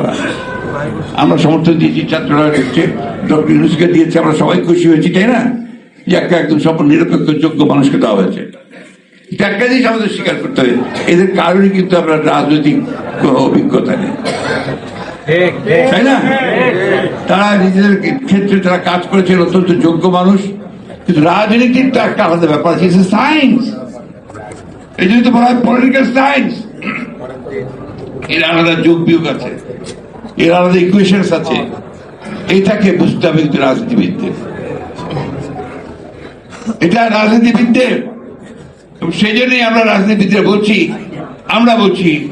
তারা আমরা সমর্থন দিয়েছি, ছাত্ররা হচ্ছে ডক্টর ইউনুসকে দিয়েছে, আমরা সবাই খুশি হয়েছি, তাই না? যে একটা একদম সম্পূর্ণ নিরপেক্ষ যোগ্য মানুষকে দেওয়া হয়েছে। একটা জিনিস আমাদের স্বীকার করতে হবে। এদের কারণে কিন্তু আমরা রাজনৈতিক অভিজ্ঞতা নেই। তাই না? তারা নিজেদের ক্ষেত্রে তারা কাজ করেছেন, অত্যন্ত যোগ্য মানুষ। কিন্তু রাজনীতির তো একটা আলাদা ব্যাপার আছে সায়েন্স এই জন্য তো বলা হয় পলিটিক্যাল সায়েন্স এর আলাদা যোগ বিয়োগ আছে। এর আলাদা ইকুয়েশনস আছে। এটাকে বুঝতে হবে কিন্তু রাজনীতিবিদদের। এটা রাজনীতিবিদদের। সেই জন্যই আমরা রাজনীতিবিদরা বলছি, আমরা বলছি,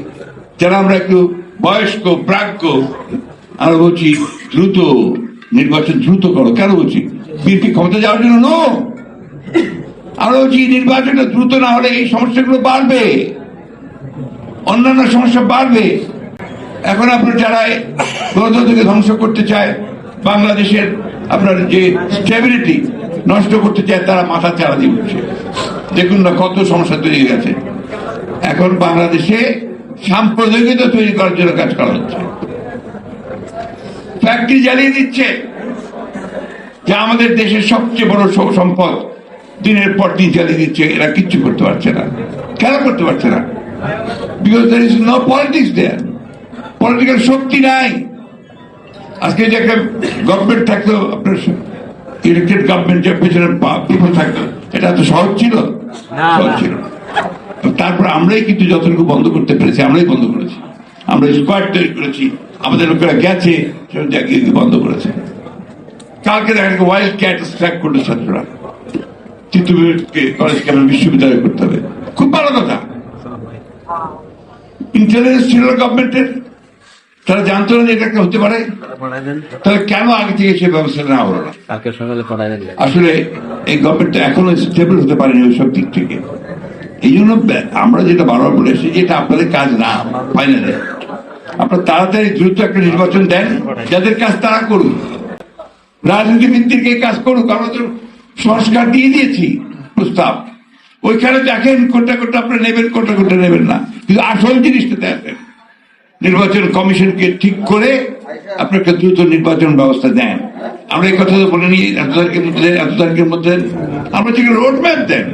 যারা আমরা একটু বয়স্ক, প্রাজ্ঞ, আমরা বলছি দ্রুত নির্বাচন দ্রুত করো। কেন বলছি? বিএনপি ক্ষমতা যাওয়ার জন্য নো আমরা বলছি, নির্বাচনটা দ্রুত না হলে এই সমস্যাগুলো বাড়বে। অন্যান্য সমস্যা বাড়বে। এখন আপনার যারা গণতন্ত্রকে ধ্বংস করতে চায়, বাংলাদেশের আপনার যে স্টেবিলিটি নষ্ট করতে চায়, তারা মাথা চারা দিয়ে উঠছে দেখুন না কত সমস্যা তৈরি গেছে এখন বাংলাদেশে সাম্প্রদায়িকতা তৈরি করার জন্য কাজ করা হচ্ছে। ফ্যাক্টরি জ্বালিয়ে দিচ্ছে। যা আমাদের দেশের সবচেয়ে বড় সম্পদ। দিনের পর দিন জ্বালিয়ে দিচ্ছে। এরা কিচ্ছু করতে পারছে না। কেন করতে পারছে না। Because there is no politics there political শক্তি নাই। আজকে যে একটা গভর্নমেন্ট থাকতো আপনার ইলেকটেড গভর্নমেন্ট যে পেছনে পিপল থাকতো এটা তো সহজ ছিল? সহজ ছিল। তারপর আমরাই কিন্তু যতটুকু বন্ধ করতে পেরেছি আমরাই বন্ধ করেছি। আমরা স্কোয়াড তৈরি করেছি আমাদের লোকেরা গেছে জায়গায় গিয়ে বন্ধ করেছে। কালকে দেখা গেছে ওয়াইল্ড ক্যাট স্ট্রাইক করল ছাত্ররা। তিতুমিরকে কলেজ কেন বিশ্ববিদ্যালয় করতে হবে। খুব ভালো কথা। ইন্টেলিজেন্স ছিল গভর্নমেন্টের তারা জানতো না যে এটা হতে পারে। তাহলে কেন আগে থেকে সে ব্যবস্থা নেওয়া হলো না? আসলে এই গভর্নমেন্টটা এখনও স্টেবল হতে পারেনি ওই সব দিক থেকে। এই জন্য আমরা যেটা বারবার বলে এসেছি এটা আপনাদের কাজ না ফাইনালে আপনার তাড়াতাড়ি দ্রুত একটা নির্বাচন দেন যাদের কাজ তারা করুন রাজনীতিবিদদেরকে এই কাজ করুক আমরা তো সংস্কার দিয়ে দিয়েছি প্রস্তাব। ওইখানে দেখেন কোনটা কোনটা আপনারা নেবেন কোনটা কোনটা নেবেন না। কিন্তু আসল জিনিসটাতে আসেন নির্বাচন কমিশনকে ঠিক করে আপনাকে দ্রুত নির্বাচন ব্যবস্থা দেন। আমরা এই কথা তো বলে নিই, এত তারিখের মধ্যে, এত তারিখের মধ্যে। আমরা ঠিক রোড ম্যাপ দেন,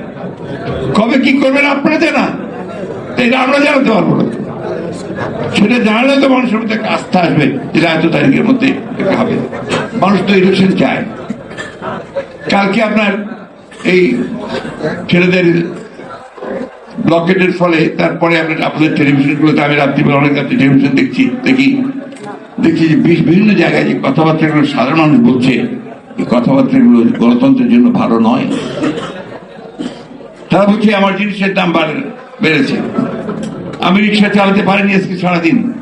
কবে কি করবেন আপনারা জানা এটা আমরা জানাতে পারব না। সেটা জানালে তো মানুষের মধ্যে আস্থা আসবে যেটা এত তারিখের মধ্যে হবে। মানুষ তো ইলেকশন চায়। কালকে আপনার এই ছেলেদের ব্লকেটের ফলে তারপরে আমরা আপনাদের টেলিভিশনগুলোতে, আমি রাত্রিবেলা অনেক রাত্রি টেলিভিশন দেখছি, দেখি দেখছি যে বিভিন্ন জায়গায় যে কথাবার্তাগুলো সাধারণ মানুষ বলছে এই কথাবার্তাগুলো গণতন্ত্রের জন্য ভালো নয়। তারা বলছে, আমার জিনিসের দাম বাড়ে- বেড়েছে। আমি রিক্সা চালাতে পারিনি আজকে সারাদিন।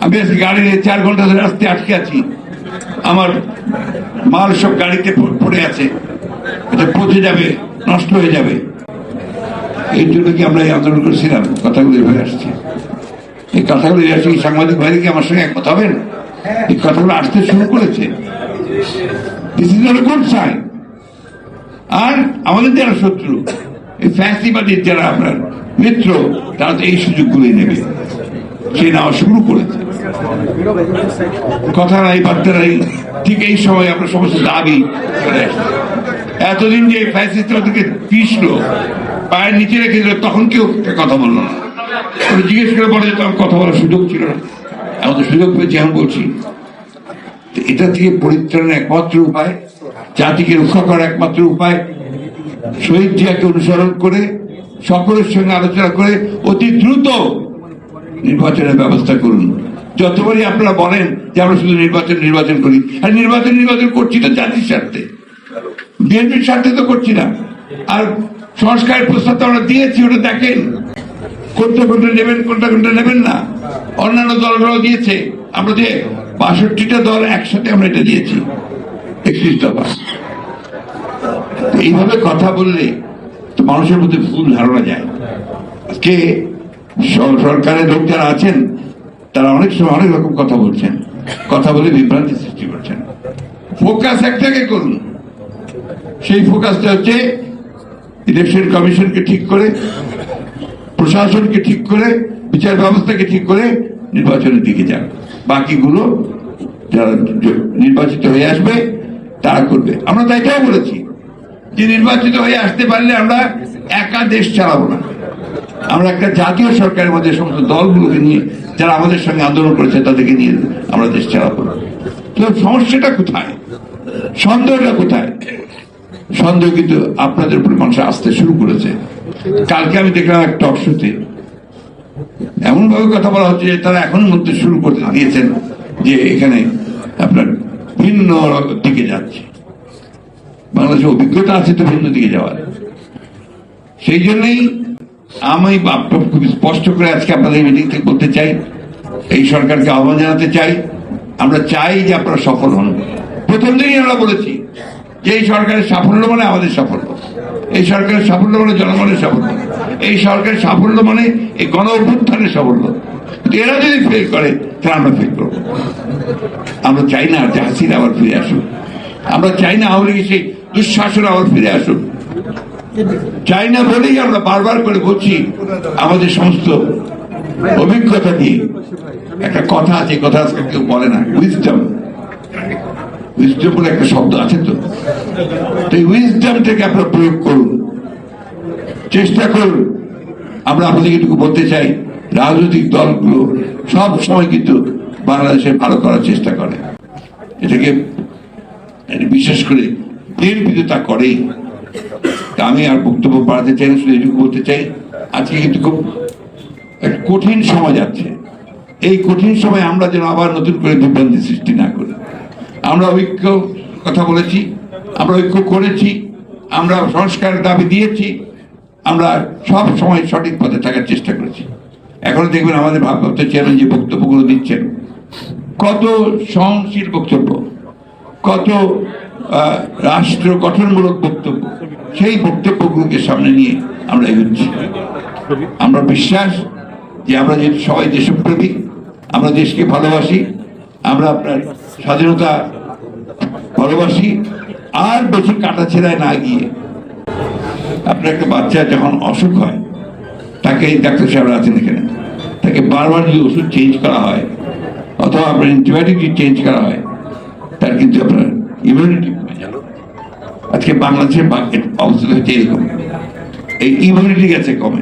আমি আজকে গাড়ি নিয়ে চার ঘণ্টা ধরে আসতে আটকে আছি। আমার মাল সব গাড়িতে পড়ে আছে। এটা পচে যাবে, নষ্ট হয়ে যাবে। এই জন্য কি আমরা এই আন্দোলন করেছিলাম? কথাগুলো এভাবে আসছে। এই কথাগুলো আসছে সাংবাদিক ভাইরা কি আমার সঙ্গে একমত হবেন এই কথাগুলো আসতে শুরু করেছে। আর আমাদের যারা শত্রু, এই ফ্যাসিবাদীর যারা আপনার মিত্র, তারা তো এই সুযোগগুলোই নেবে। সে নেওয়া শুরু করেছে। কথা নাই, বার্তা নাই, ঠিক এই সময় আপনার সমস্ত দাবি এতদিন যে ফ্যাসিস্ট ওদেরকে পিসলো পায়ের নিচে রেখে দিল তখন কেউ কথা বলল না। জিজ্ঞেস করে বলে যে তখন কথা বলার সুযোগ ছিল না। এখন তো সুযোগ পেয়েছি এখন বলছি। এটা থেকে পরিত্রাণের একমাত্র উপায়, জাতিকে রক্ষা করার একমাত্র উপায়, শহীদ জিয়াকে অনুসরণ করে, সকলের সঙ্গে আলোচনা করে অতি দ্রুত নির্বাচনের ব্যবস্থা করুন। যতবারই আপনারা বলেন যে আমরা শুধু নির্বাচন নির্বাচন করি, আর নির্বাচন নির্বাচন করছি তো জাতির স্বার্থে। বিএনপির স্বার্থে তো করছি না। আর সংস্কারের প্রস্তাব তো আমরা দিয়েছি, ওটা দেখেন। কোনটা কোনটা নেবেন, কোনটা কোনটা নেবেন না। অন্যান্য দলগুলো দিয়েছে। আমরা যে বাষট্টিটা দল একসাথে আমরা এটা দিয়েছি। একত্রিশ দফা। এইভাবে কথা বললে তো মানুষের মধ্যে ভুল ধারণা যায়। আজকে সরকারের লোক যারা আছেন, তারা অনেক সময় অনেক রকম কথা বলছেন। কথা বলে বিভ্রান্তি সৃষ্টি করছেন। ফোকাস একটাকে করুন। সেই ফোকাসটা হচ্ছে ইলেকশন কমিশনকে ঠিক করে, প্রশাসনকে ঠিক করে, বিচার ব্যবস্থাকে ঠিক করে নির্বাচনের দিকে যান বাকিগুলো যারা নির্বাচিত হয়ে আসবে, তারা করবে। আমরা তো এটাও বলেছি যে নির্বাচিত হয়ে আসতে পারলে আমরা একা দেশ চালাবো না। আমরা একটা জাতীয় সরকারের মধ্যে সমস্ত দলগুলোকে নিয়ে, যারা আমাদের সঙ্গে আন্দোলন করেছে, তাদেরকে নিয়ে আমরা দেশ চালাবো তো সমস্যাটা কোথায়? সন্দেহটা কোথায়? সন্দেহ কিন্তু আপনাদের উপরে মানুষ আসতে শুরু করেছে। কালকে আমি দেখলাম এক টক শোতে এমন ভাবে কথা বলা হচ্ছে যে তারা এখন মধ্যে শুরু করতে দিয়েছেন যে এখানে আপনার ভিন্ন দিকে যাচ্ছে। বাংলাদেশের অভিজ্ঞতা আছে তো ভিন্ন দিকে যাওয়ার। সেই জন্যই আমি খুব স্পষ্ট করে আজকে আপনাদের মিটিং থেকে বলতে চাই, এই সরকারকে আহ্বান জানাতে চাই। আমরা চাই যে আপনারা সফল হন। প্রথম দিনই আমরা বলেছি যে এই সরকারের সাফল্য মানে আমাদের সাফল্য। এই সরকারের সাফল্য মানে জনগণের সাফল্য। এই সরকারের সাফল্য মানে এই গণ অভ্যুত্থানের সাফল্য। এরা যদি ফেল করে, তাহলে আমরা ফেল করব। আমরা চাই না যে আবার ফিরে আসুক। আমরা চাই না লীগের সেই দুঃশাসন আবার ফিরে আসুক। চাই না বলেই আমরা বারবার করে বলছি, আমাদের সমস্ত অভিজ্ঞতা দিয়ে একটা কথা আছে কথা আজকে কেউ বলে না উইজডম উইজডম একটা শব্দ আছে তো? এই উইজডমটাকে আপনারা প্রয়োগ করুন। চেষ্টা করুন। আমরা আপনাদেরকে এটুকু বলতে চাই, রাজনৈতিক দলগুলো সব সময় কিন্তু বাংলাদেশে ভালো করার চেষ্টা করে। এটাকে এটা বিশেষ করে বিএনপি তো তা করেই আমি আর বক্তব্য বাড়াতে চাই না, শুধু এটুকু বলতে চাই, আজকে কিন্তু খুব কঠিন সময় যাচ্ছে। এই কঠিন সময় আমরা যেন আবার নতুন করে বিভ্রান্তি সৃষ্টি না আমরা ঐক্য কথা বলেছি, আমরা ঐক্য করেছি, আমরা সংস্কারের দাবি দিয়েছি, আমরা সব সময় সঠিক পথে থাকার চেষ্টা করেছি। এখন দেখবেন আমাদের ভারপ্রাপ্ত চেয়ারম্যান যে বক্তব্যগুলো দিচ্ছেন, কত সহনশীল বক্তব্য, কত রাষ্ট্র গঠনমূলক বক্তব্য, সেই বক্তব্যগুলোকে সামনে নিয়ে আমরা এগোচ্ছি। আমরা বিশ্বাস যে আমরা যেহেতু সবাই দেশপ্রেমিক, আমরা দেশকে ভালোবাসি, আমরা আপনার স্বাধীনতা ভালোবাসি, আর বেশি কাটা ছেড়ায় না গিয়ে। আপনার একটা বাচ্চা যখন অসুখ হয়, তাকে ডাক্তার সাহেব আছেন এখানে। তাকে বারবার যদি ওষুধ চেঞ্জ করা হয়, অথবা আপনার অ্যান্টিবায়োটিক যদি চেঞ্জ করা হয়, তার কিন্তু আপনার ইমিউনিটি কমে যাবে আজকে বাংলাদেশের অবস্থা হচ্ছে এরকম। এই ইমিউনিটি গেছে কমে।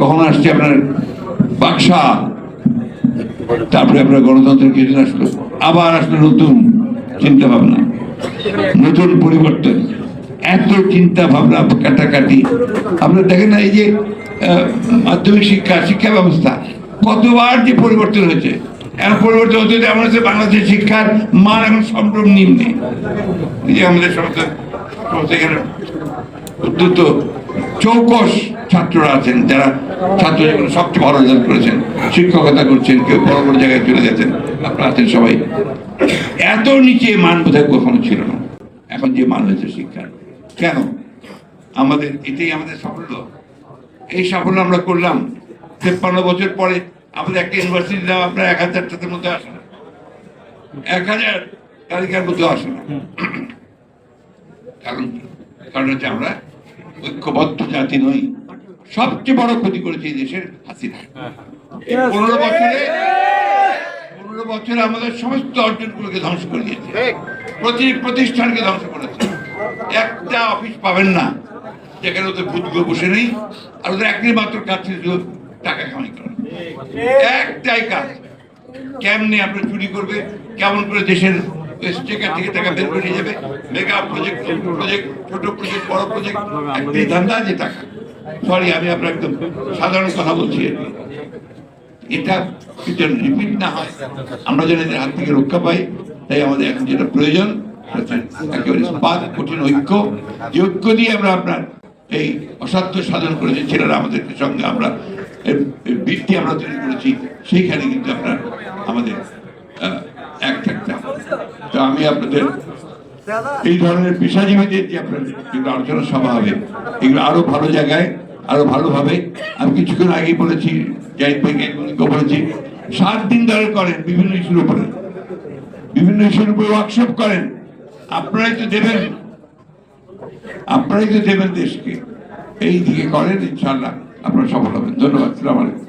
কখন আসছে আপনার বাক্সা তারপরে আপনার গণতন্ত্রের কিছুদিন আসলো আবার আসলো নতুন চিন্তা ভাবনা নতুন পরিবর্তন, এত চিন্তা ভাবনা কাটাকাটি। আপনারা দেখেন না এই যে মাধ্যমিক শিক্ষা শিক্ষা ব্যবস্থা, কতবার যে পরিবর্তন হয়েছে। এখন পরিবর্তন হতে এমন হচ্ছে বাংলাদেশের শিক্ষার মান এখন সম্ভ্রম নিম্নে। আমাদের সমস্ত সমস্ত অত্যন্ত চৌকস ছাত্ররা আছেন, যারা ছাত্র জীবনে সবচেয়ে ভালো রেজাল্ট করেছেন, শিক্ষকতা করছেন, কেউ বড় বড় জায়গায় চলে গেছেন, আপনারা আছেন সবাই। এত নিচে মান বোধহয় কখনো ছিল না। এখন যে মান হয়েছে শিক্ষার। কেন? আমাদের, এটাই আমাদের সাফল্য। এই সাফল্য আমরা করলাম। তেপ্পান্ন বছর পরে আমাদের একটা ইউনিভার্সিটি দাম আপনার এক হাজারটার মধ্যে আসে না। এক হাজার তালিকার মধ্যে আসে না। কারণ কারণ হচ্ছে আমরা ঐক্যবদ্ধ জাতি নই। সবচেয়ে বড় ক্ষতি করেছে এই দেশের হাসিনা। পনেরো বছরে পনেরো বছরে আমাদের সমস্ত অর্জনগুলোকে ধ্বংস করে দিয়েছে। প্রতি প্রতিষ্ঠানকে ধ্বংস করেছে। একটা অফিস পাবেন না যেখানে ওদের ভূতগুলো বসে নেই আর ওদের একটাই মাত্র কাজ ছিল টাকা কামাই করা। একটাই কাজ কেমনে আপনি চুরি করবে কেমন করে দেশের আমরা যেন হাত থেকে রক্ষা পাই, তাই আমাদের এখন যেটা প্রয়োজন একেবারে কঠিন ঐক্য। যে ঐক্য দিয়ে আমরা আপনার এই অসাধ্য সাধন করেছে ছেলেরা আমাদের সঙ্গে আমরা ভিত্তি আমরা তৈরি করেছি, সেইখানে কিন্তু আপনার আমাদের আহ, এক থাকতে হবে তো আমি আপনাদের এই ধরনের পেশাজীবীদের যে যেগুলো আলোচনা সভা হবে, এগুলো আরও ভালো জায়গায়, আরও ভালোভাবে। আমি কিছুক্ষণ আগেই বলেছি, জাহিদ ভাইকে বলেছি, সাত দিন ধরে করেন বিভিন্ন ইস্যুর উপরে। বিভিন্ন ইস্যুর উপরে ওয়ার্কশপ করেন। আপনারাই তো দেবেন। আপনারাই তো দেবেন দেশকে। এই দিকে করেন ইনশাল্লাহ আপনারা সফল হবেন। ধন্যবাদ, সালাম আলাইকুম।